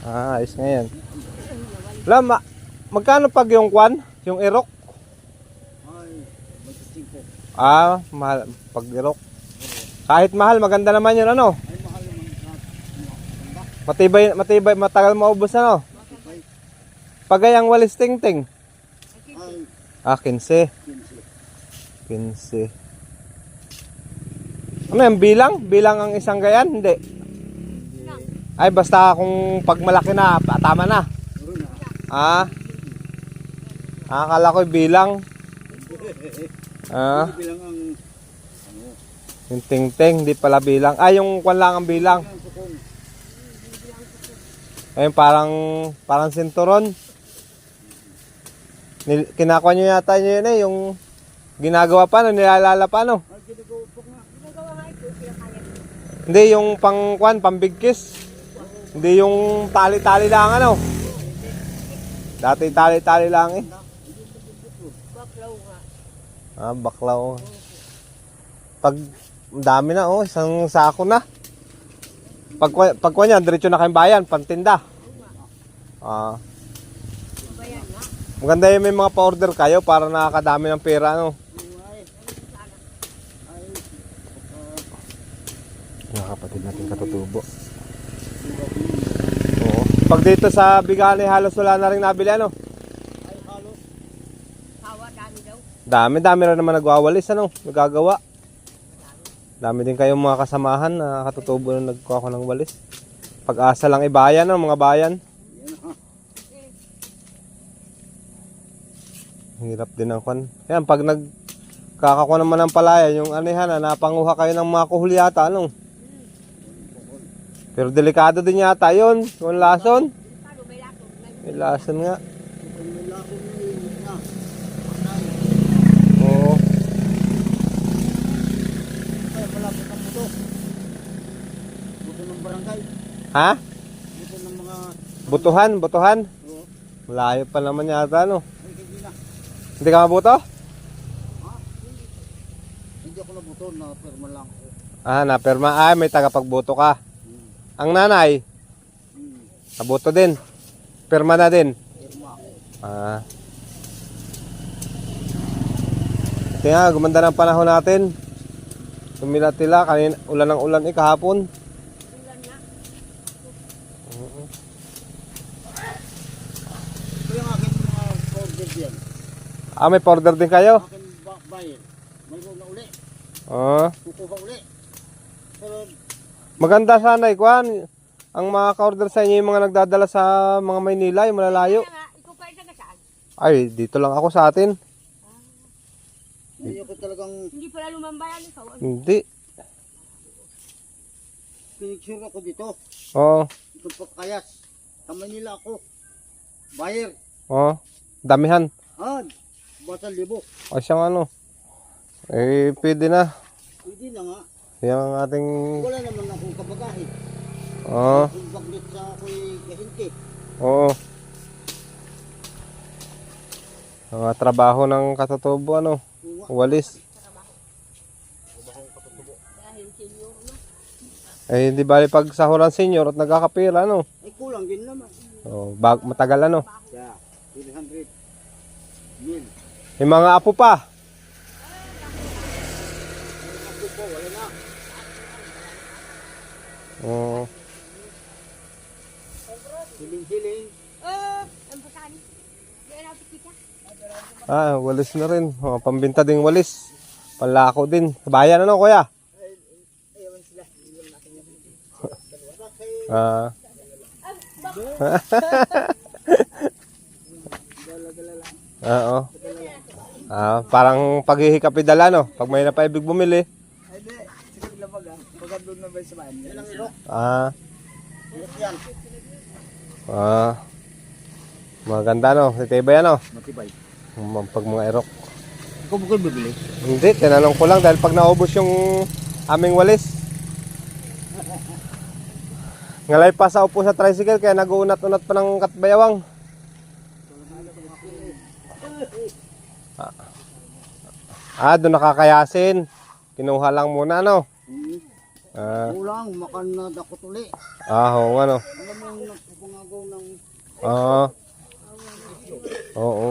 Ah, ayos nga yan. Wala, ma magkano pag yung kwan? Yung irok? Ah, mahal. Pag irok. Kahit mahal, maganda naman yun ano. Matibay, matibay, matagal maubos ano. Pagayang walis ting-ting. Ah, 15. 15. 15. Ano yan, bilang? Bilang ang isang gayan? Hindi. Ay, basta kung pag malaki na, tama na. Ah. Akala ko bilang. Ah, bilang ang ano, yung ting-ting, hindi pala bilang. Ah, yung kwan lang ang bilang. Ayun, parang, parang sinturon. Nil, kinakuha nyo yata nyo yun eh, yung ginagawa pa, no, nilalala pa, no? Ginagawa nga. Hindi, yung pang, kwan, pambigkis. Hindi yung tali-tali lang, ano? Dati tali-tali lang eh. Ah, baklaw. Pag, dami na, oh, isang sako na. Pag, pag yan, diretso na kayong bayan, pantinda. Ah. Maganda yung may mga pa-order kayo para nakakadami ng pera, ay, Mga kapatid natin katutubo. Pag dito sa Bigani, halos wala na rin nabili, ano? ay, halos. Dami, dami rin naman nagwawalis, ano? Nagagawa. Dami din kayong mga kasamahan na katutubo na nagkuha ko ng walis. Pag-asa lang ibayan, ano, mga bayan. Yan. Hirap din ang kwan. Yan, pag nagkakakuha naman ng palaya, yung anihan, na napanguha kayo ng mga kuhuli yata, ano? Pero delikado din yata yun, yung lason. May lason nga. Kung. Oo. Ha? Butuhan, butuhan. Malayo pa naman yata, no? Hindi ka mabuto? Hindi. Ako nabuto na perma lang ako. Ah, napirma. Ay, may tagapagbuto ka. Ang nanay, nabuto din. Pirma na din. Perma. Ah. Kaya gumanda ng panahon natin. Tumilat-tila, kanina ulan ng ulan eh kahapon. Oo. Ito yung aking mga order diyan. Ah, may order din kayo? Aking ba- buyer. Mayroon na uli. Ah. Kukuha uli. Pero Maganda sana ikuan. Ang mga ka-order sa inyo yung mga nagdadala sa mga Maynila, yung malalayo. Ay, dito lang ako sa atin. hindi ako talagang Hindi pala lumambayan ikaw. Hindi. pinicture ako dito. Oo. Ito pagkayas. Sa Manila ako. Buyer. Oo. Damihan. Ah, bata libo. O siyang ano. Eh, pwede na. Pwede na nga. Yan ang ating... Wala naman akong kabagahe. Oo. Kung baglit sa ako'y kahinti. Oo. Mga trabaho ng katutubo, ano. Walis. Eh, hindi bali pag sahuran senior at nagkakapira, ano. ay kulang din naman. Oh, bag, matagal, ano. Yeah, 300 mil. Yung mga apo pa. Ako po, wala na. Oo. Oh, pasan. Yan ang kita. Ah, walis na rin. Oh, pambinta ding walis. Panlako din. Bayan, ano, kuya? Ah. Lang. Oo. Ah, parang paghihikapi dala, no? Pag may napaibig bumili. Ay, di. Sige labag ah. Pagka doon na ba sa bayan? Yan ang ilok. Ah. Ilok yan. Ah. Maganda, no? Titibay, ano? Matibay. Pag mga erok. Ikaw ba kayo bibili? Hindi, tinanong ko lang dahil pag naubos yung aming walis. Ngalay pa sa upo sa tricycle kaya nag-uunat-unat pa ng katbayawang. Ah, ah doon nakakayasin. Kinuha lang muna, no? Ah. Kulang, makanad ako tuli. Ah, oo nga no. Alam mo, yung nagpapangagaw ng... Ah. Oo. Oo.